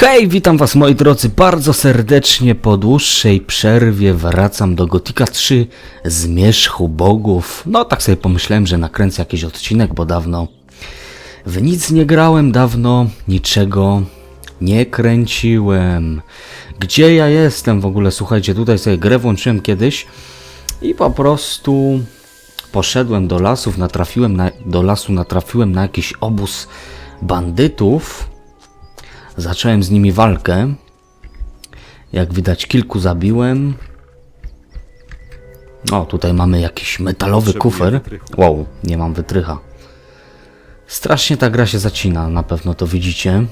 Hej, witam was moi drodzy bardzo serdecznie. Po dłuższej przerwie wracam do Gotika 3 Zmierzchu Bogów. No tak sobie pomyślałem, że nakręcę jakiś odcinek, bo dawno w nic nie grałem, dawno niczego nie kręciłem. Gdzie ja jestem w ogóle? Słuchajcie, tutaj sobie grę włączyłem kiedyś i po prostu poszedłem do lasów, natrafiłem na, do lasu, natrafiłem na jakiś obóz bandytów. Zacząłem z nimi walkę. Jak widać, kilku zabiłem. O, tutaj mamy jakiś metalowy kufer. wytrychu. Wow, nie mam wytrycha. Strasznie ta gra się zacina, na pewno to widzicie.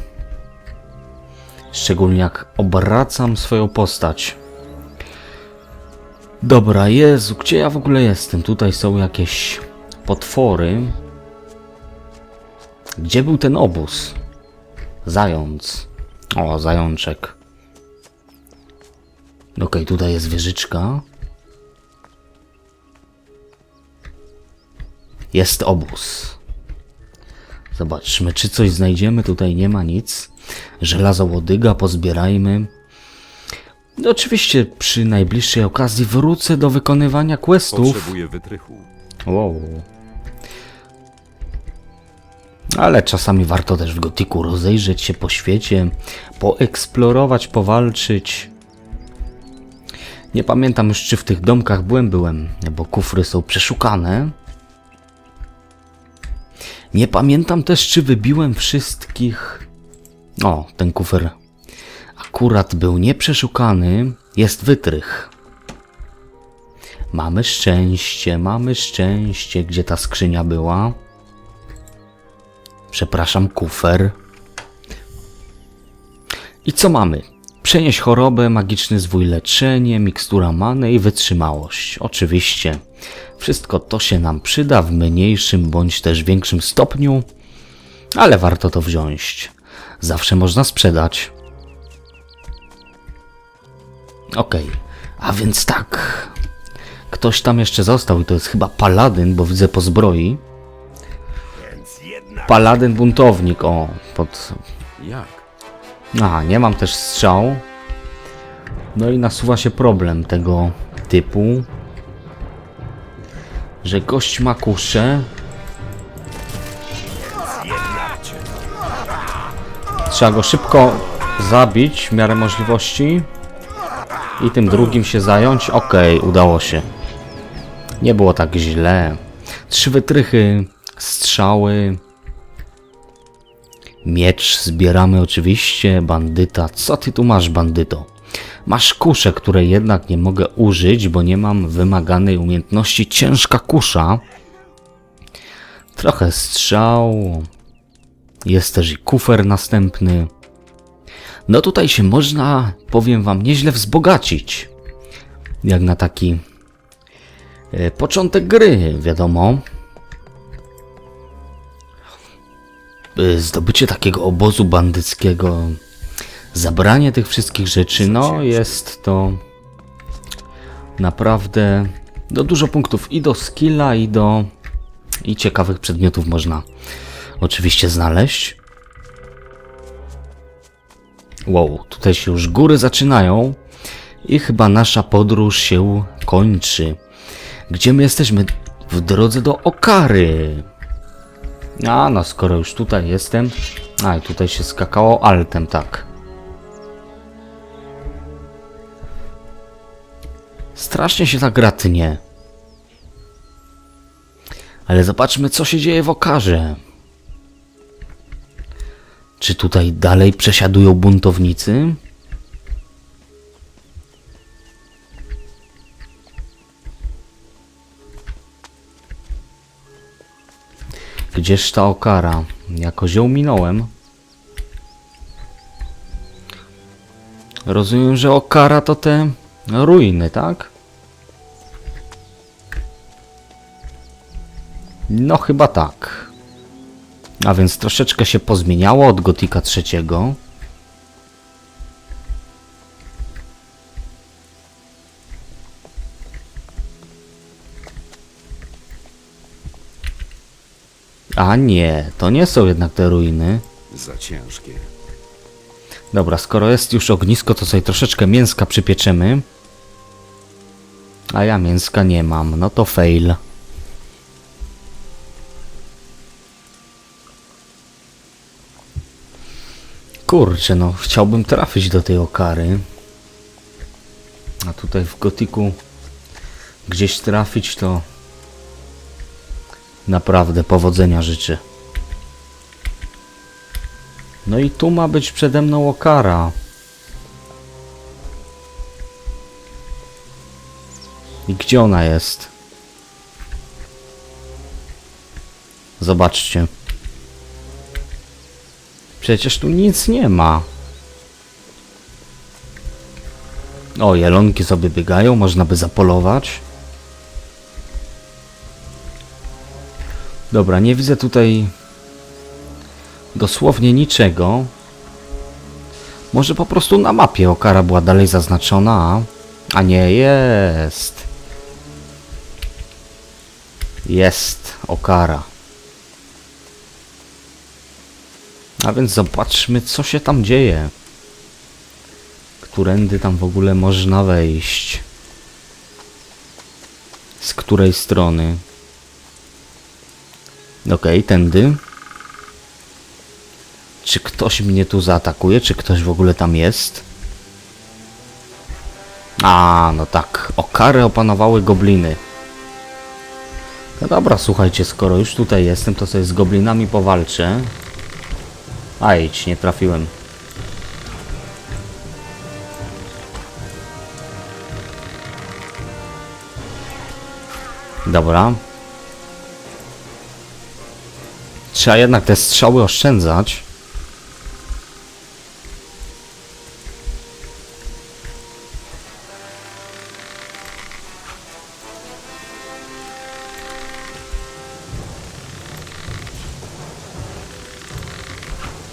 Szczególnie jak obracam swoją postać. Dobra, Jezu, gdzie ja w ogóle jestem? Tutaj są jakieś potwory. Gdzie był ten obóz? Zając. O, zajączek. Okej, tutaj jest wieżyczka. Jest obóz. Zobaczmy, czy coś znajdziemy. Tutaj nie ma nic. Żelazo łodyga pozbierajmy. No, oczywiście przy najbliższej okazji wrócę do wykonywania questów. Potrzebuję wytrychu. Wow. Ale czasami warto też w gotiku rozejrzeć się po świecie, poeksplorować, powalczyć. Nie pamiętam już, czy w tych domkach byłem, byłem, bo kufry są przeszukane. Nie pamiętam też, czy wybiłem wszystkich. O, ten kufer akurat był nieprzeszukany. Jest wytrych. Mamy szczęście, mamy szczęście. Gdzie ta skrzynia była? Przepraszam, kufer. I co mamy? Przenieść chorobę, magiczny zwój leczenie, mikstura many i wytrzymałość. Oczywiście. Wszystko to się nam przyda w mniejszym bądź też większym stopniu, ale warto to wziąć. Zawsze można sprzedać. Okej, a więc tak. Ktoś tam jeszcze został i to jest chyba paladyn, bo widzę po zbroi. Paladyn buntownik, o, pod... Jak? A, nie mam też strzał. No i nasuwa się problem tego typu. Że gość ma kuszę. Trzeba go szybko zabić w miarę możliwości. I tym drugim się zająć. Okej, udało się. Nie było tak źle. Trzy wytrychy, strzały. Miecz zbieramy oczywiście. Bandyta. Co ty tu masz, bandyto? Masz kuszę, której jednak nie mogę użyć, bo nie mam wymaganej umiejętności ciężka kusza. Trochę strzał. Jest też i kufer następny. No tutaj się można, powiem wam, nieźle wzbogacić. Jak na taki e, początek gry, wiadomo. Zdobycie takiego obozu bandyckiego, zabranie tych wszystkich rzeczy, no jest to naprawdę do dużo punktów i do skilla, i do i ciekawych przedmiotów można oczywiście znaleźć. Wow, tutaj się już góry zaczynają i chyba nasza podróż się kończy. Gdzie my jesteśmy? W drodze do Okary. A, no skoro już tutaj jestem. A, i tutaj się skakało altem, tak. Strasznie się tak gra tnie. Ale zobaczmy, co się dzieje w Okarze. Czy tutaj dalej przesiadują buntownicy? Gdzież ta okara? Jako ją minąłem. Rozumiem, że okara to te ruiny, tak? No chyba tak. A więc troszeczkę się pozmieniało od Gotika trzeciego. A nie, to nie są jednak te ruiny. Za ciężkie. Dobra, skoro jest już ognisko, to sobie troszeczkę mięska przypieczemy. A ja mięska nie mam, no to fail. Kurczę, no chciałbym trafić do tej okary. A tutaj w gotiku gdzieś trafić to naprawdę powodzenia życzę. No i tu ma być przede mną okara. I gdzie ona jest? Zobaczcie. Przecież tu nic nie ma. O, jelonki sobie biegają, można by zapolować. Dobra, nie widzę tutaj dosłownie niczego. Może po prostu na mapie okara była dalej zaznaczona, a nie jest. Jest okara. A więc zobaczmy, co się tam dzieje. Którędy tam w ogóle można wejść? Z której strony? Okej, tędy. Czy ktoś mnie tu zaatakuje? Czy ktoś w ogóle tam jest? A, no tak. Okary opanowały gobliny. No dobra, słuchajcie, skoro już tutaj jestem, to sobie z goblinami powalczę. A idź, nie trafiłem. Dobra. Trzeba jednak te strzały oszczędzać.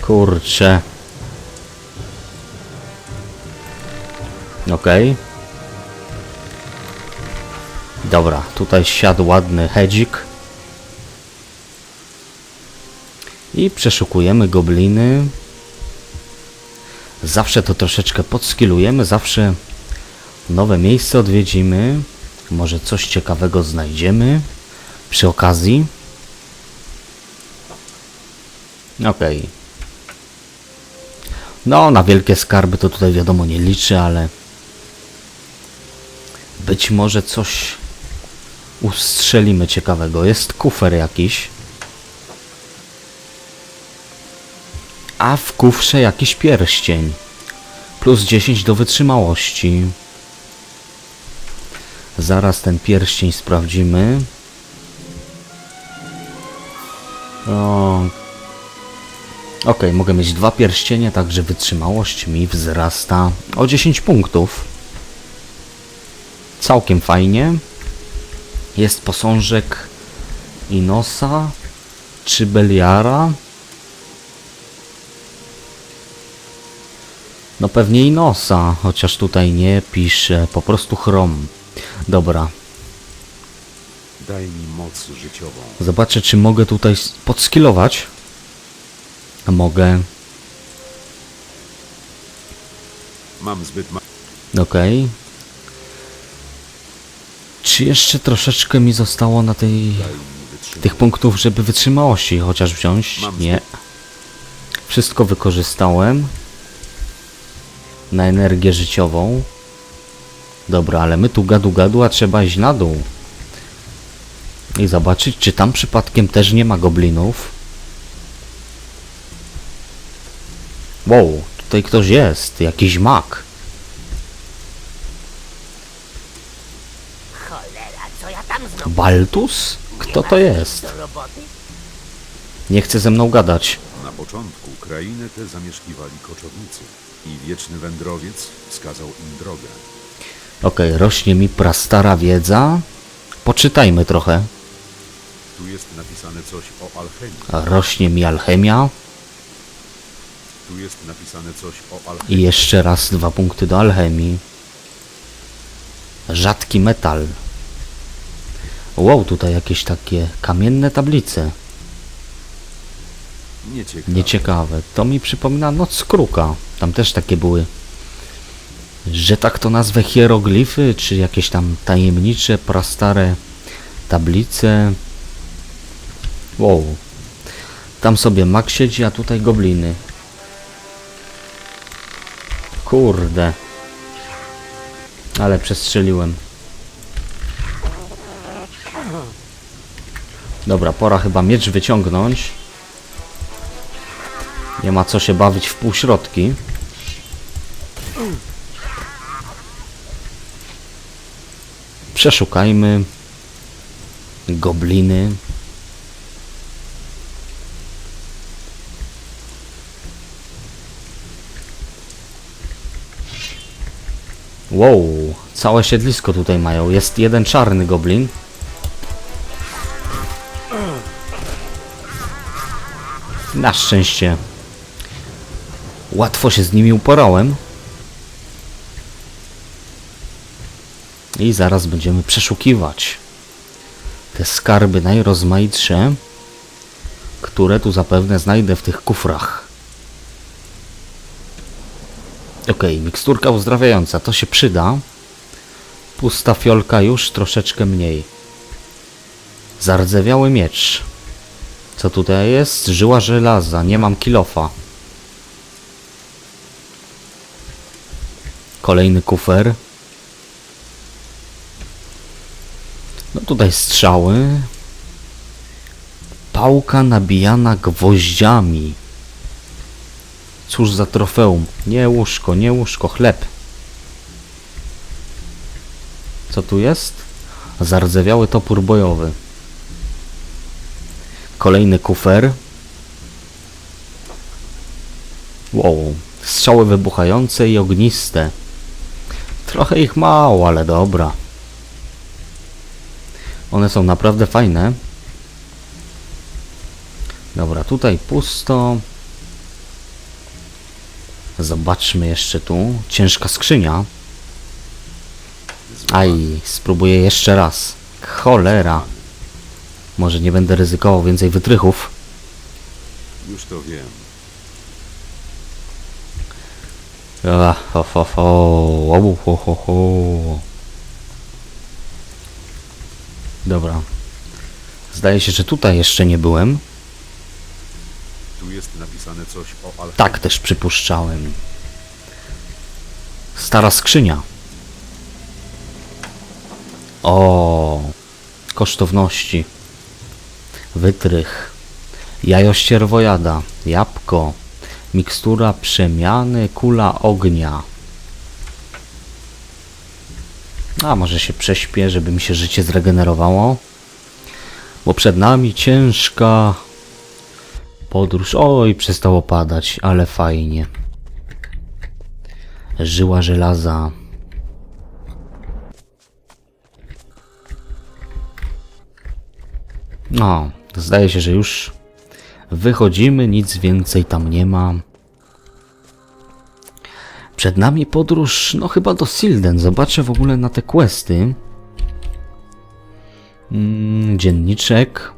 Kurczę. Okej. Dobra, tutaj siadł ładny hedzik. I przeszukujemy gobliny. Zawsze to troszeczkę podskilujemy, zawsze nowe miejsce odwiedzimy. Może coś ciekawego znajdziemy przy okazji. Okej. No, na wielkie skarby to tutaj wiadomo nie liczy, ale być może coś ustrzelimy ciekawego. Jest kufer jakiś. A w kufrze jakiś pierścień. Plus 10 do wytrzymałości. Zaraz ten pierścień sprawdzimy. O. Okej, mogę mieć dwa pierścienie, także wytrzymałość mi wzrasta o 10 punktów. Całkiem fajnie. Jest posążek Inosa czy Beliara. No pewnie Inosa, chociaż tutaj nie pisze, po prostu chrom. Dobra, Daj mi moc życiową. zobaczę czy mogę tutaj podskillować. A mogę, Mam zbyt ma... okej. Czy jeszcze troszeczkę mi zostało na tej... Tych punktów, żeby wytrzymałości chociaż wziąć? Nie. Wszystko wykorzystałem. Na energię życiową. Dobra, ale my tu gadu gadu, a trzeba iść na dół. I zobaczyć, czy tam przypadkiem też nie ma goblinów. Wow, tutaj ktoś jest. Jakiś mak. Cholera, co ja tam znowu Baltus? Kto to jest? Nie chce ze mną gadać. Na początku krainę tę zamieszkiwali koczownicy i wieczny wędrowiec wskazał im drogę. Okej, rośnie mi prastara wiedza. Poczytajmy trochę. Tu jest napisane coś o alchemii. Rośnie mi alchemia. Tu jest napisane coś o I alchemii. jeszcze raz dwa punkty do alchemii. Rzadki metal. Wow, tutaj jakieś takie kamienne tablice. Nieciekawe. Nieciekawe. To mi przypomina Noc Kruka. Tam też takie były, że tak to nazwę hieroglify, czy jakieś tam tajemnicze, prastare tablice. Wow. Tam sobie mak siedzi, a tutaj gobliny. Kurde. Ale przestrzeliłem. Dobra, pora chyba miecz wyciągnąć. Nie ma co się bawić w półśrodki. Przeszukajmy gobliny. Wow, całe siedlisko tutaj mają. Jest jeden czarny goblin. Na szczęście łatwo się z nimi uporałem. I zaraz będziemy przeszukiwać te skarby najrozmaitsze, które tu zapewne znajdę w tych kufrach. Okej, miksturka uzdrawiająca, to się przyda. Pusta fiolka już troszeczkę mniej. Zardzewiały miecz. Co tutaj jest? Żyła żelaza, nie mam kilofa. Kolejny kufer. No tutaj strzały. Pałka nabijana gwoździami. Cóż za trofeum. Nie łóżko, nie łóżko, chleb. Co tu jest? Zardzewiały topór bojowy. Kolejny kufer. Wow. Strzały wybuchające i ogniste. Trochę ich mało, ale dobra. One są naprawdę fajne. Dobra, tutaj pusto. Zobaczmy jeszcze tu. Ciężka skrzynia. Aj, spróbuję jeszcze raz. Cholera. Może nie będę ryzykował więcej wytrychów. Już to wiem. Ah, ho, ho, ho. Obu, ho, ho, ho. Dobra. Zdaje się, że tutaj jeszcze nie byłem. Tu jest napisane coś o alchemii. Tak też przypuszczałem. Stara skrzynia. O, kosztowności. Wytrych. Jajo ścierwojada. Jabłko. Mikstura przemiany. Kula ognia. A może się prześpię, żeby mi się życie zregenerowało. Bo przed nami ciężka podróż. Oj, przestało padać, ale fajnie. Żyła żelaza. No, zdaje się, że już wychodzimy, nic więcej tam nie ma. Przed nami podróż, no chyba do Silden. Zobaczę w ogóle na te questy. Mm, dzienniczek.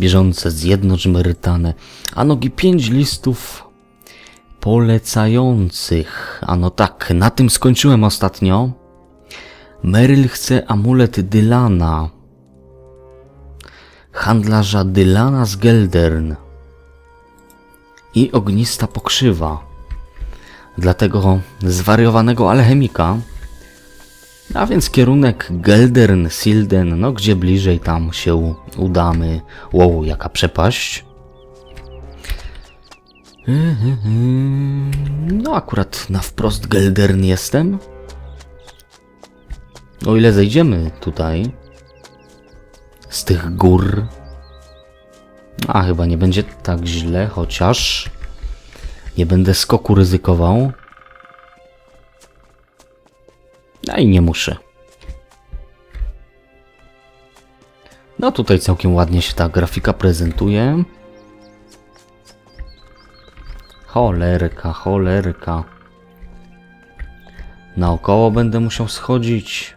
Bieżące zjednocz Merytane. A nogi pięć listów polecających. Ano tak, na tym skończyłem ostatnio. Meryl chce amulet Dylana. Handlarza Dylana z Geldern. I ognista pokrzywa dla tego zwariowanego alchemika. A więc kierunek Geldern, Silden, no gdzie bliżej tam się udamy. Wow, jaka przepaść. No akurat na wprost Geldern jestem. O ile zejdziemy tutaj z tych gór. A chyba nie będzie tak źle, chociaż nie będę skoku ryzykował. A i nie muszę. No tutaj całkiem ładnie się ta grafika prezentuje. Cholerka, cholerka. Naokoło będę musiał schodzić.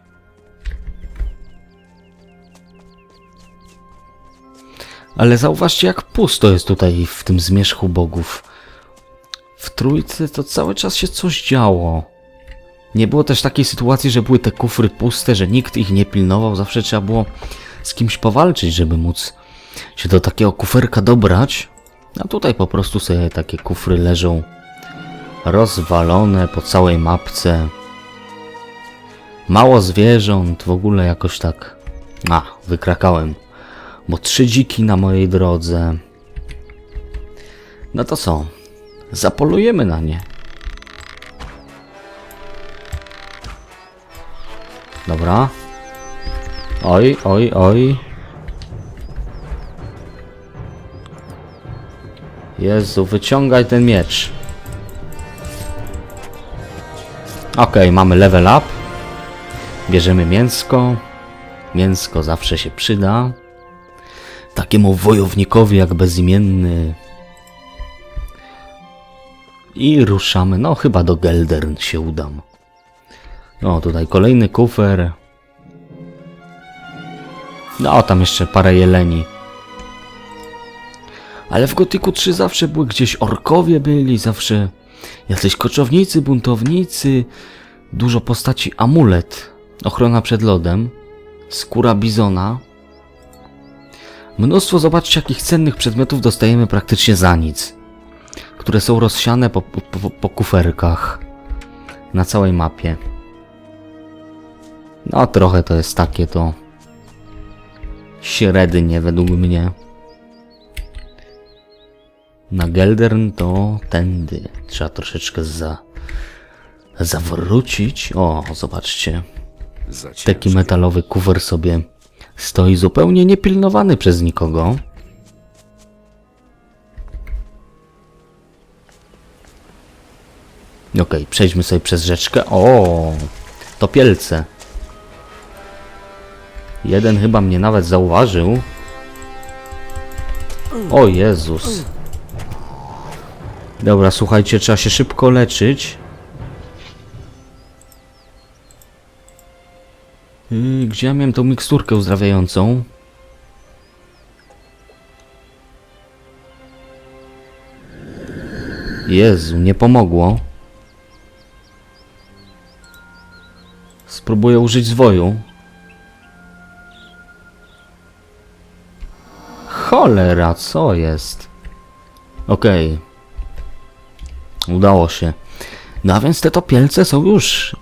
Ale zauważcie jak pusto jest tutaj w tym zmierzchu bogów. w trójce to cały czas się coś działo. Nie było też takiej sytuacji, że były te kufry puste, że nikt ich nie pilnował. Zawsze trzeba było z kimś powalczyć, żeby móc się do takiego kuferka dobrać. A tutaj po prostu sobie takie kufry leżą rozwalone po całej mapce. Mało zwierząt, w ogóle jakoś tak. A, wykrakałem. Bo trzy dziki na mojej drodze. No to co? Zapolujemy na nie. Dobra. Oj, oj, oj. Jezu, wyciągaj ten miecz. Okej, mamy level up. Bierzemy mięsko. Mięsko zawsze się przyda. Takiemu wojownikowi jak bezimienny. I ruszamy. No, chyba do Geldern się udam. No, tutaj kolejny kufer. No, tam jeszcze parę jeleni. Ale w Gotyku 3 zawsze były gdzieś orkowie byli, zawsze jacyś koczownicy, buntownicy, dużo postaci amulet, ochrona przed lodem, skóra bizona. Mnóstwo, zobaczcie, jakich cennych przedmiotów dostajemy praktycznie za nic, które są rozsiane po, po, po, kuferkach na całej mapie. No, trochę to jest takie to średnie według mnie. Na Geldern to tędy. Trzeba troszeczkę za... zawrócić. O, zobaczcie. Taki metalowy kufer sobie stoi zupełnie niepilnowany przez nikogo. Okej, przejdźmy sobie przez rzeczkę. O, to pielce. Jeden chyba mnie nawet zauważył. O Jezus. Dobra, słuchajcie, trzeba się szybko leczyć. Yy, gdzie ja miałem tą miksturkę uzdrawiającą? Jezu, nie pomogło. Spróbuję użyć zwoju. Cholera, co jest? Okej. Udało się. No a więc te topielce są już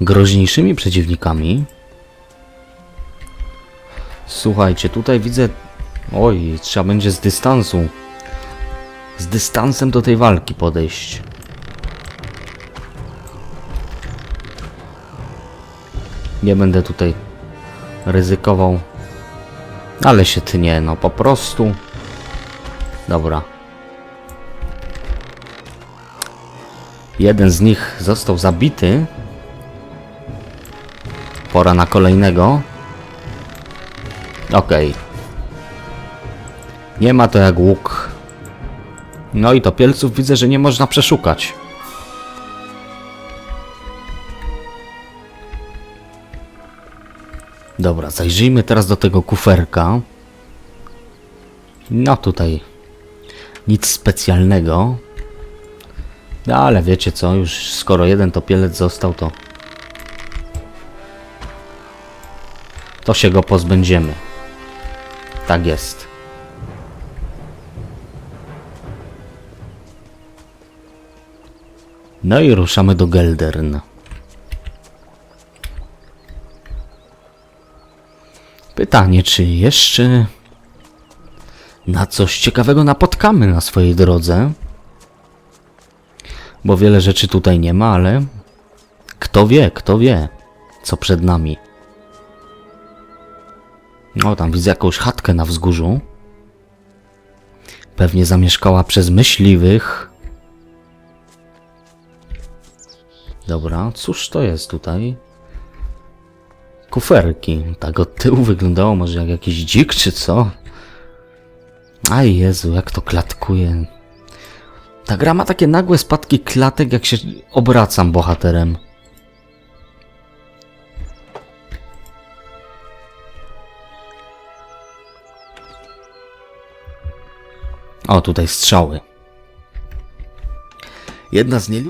groźniejszymi przeciwnikami. Słuchajcie, tutaj widzę... Oj, trzeba będzie z dystansu. Z dystansem do tej walki podejść. Nie będę tutaj ryzykował. Ale się tnie, no po prostu. Dobra. Jeden z nich został zabity. Pora na kolejnego. Okej. Nie ma to jak łuk. No i topielców widzę, że nie można przeszukać. Dobra, zajrzyjmy teraz do tego kuferka. No tutaj nic specjalnego. No ale wiecie co, już skoro jeden topielec został, to to się go pozbędziemy. Tak jest. No i ruszamy do Geldern. Pytanie, czy jeszcze na coś ciekawego napotkamy na swojej drodze? Bo wiele rzeczy tutaj nie ma, ale kto wie, kto wie, co przed nami. O, tam widzę jakąś chatkę na wzgórzu. Pewnie zamieszkała przez myśliwych. Dobra, cóż to jest tutaj? Kuferki. Tak od tyłu wyglądało może jak jakiś dzik czy co? Aj Jezu, jak to klatkuje. Ta gra ma takie nagłe spadki klatek, jak się obracam bohaterem. O, tutaj strzały. Jedna z nielicznych